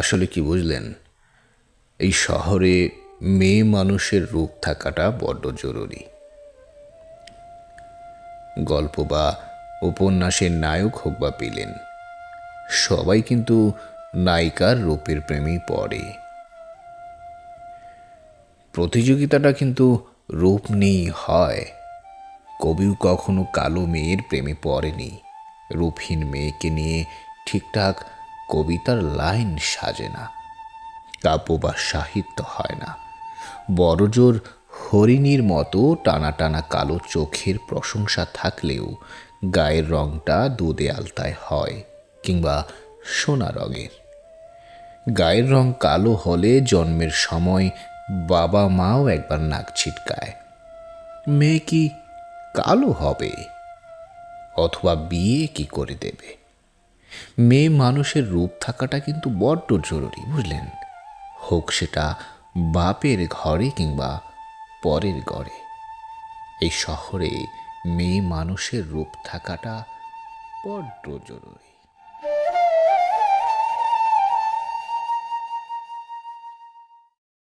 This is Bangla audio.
আসলে কি বুঝলেন? এই শহরে মেয়ে মানুষের রূপ থাকাটা বড্ড জরুরি। গল্প বা উপন্যাসের নায়ক হোক বা পেলেন সবাই কিন্তু নায়িকার রূপের প্রেমেই পড়ে। প্রতিযোগিতাটা কিন্তু রূপ নিয়েই হয়। কবিও কখনো কালো মেয়ের প্রেমে পড়েনি। রূপহীন মেয়েকে নিয়ে ঠিকঠাক কবিতার লাইন সাজে না। কাব্য বা সাহিত্য হয় না। বড়জোর হরিণীর মতো টানা টানা কালো চোখের প্রশংসা থাকলেও গায়ের রংটা দুধে আলতায় হয় কিংবা সোনা রঙের। গায়ের রং কালো হলে জন্মের সময় বাবা মাও একবার নাক ছিটকায়। মেয়ে কি কালো হবে? অথবা বিয়ে কি করে দেবে? মেয়ে মানুষের রূপ থাকাটা কিন্তু বড্ড জরুরি, বুঝলেন? হোক সেটা বাপের ঘরে কিংবা পরের ঘরে এই শহরে মেয়ে মানুষের রূপ থাকাটা বড্ড জরুরি।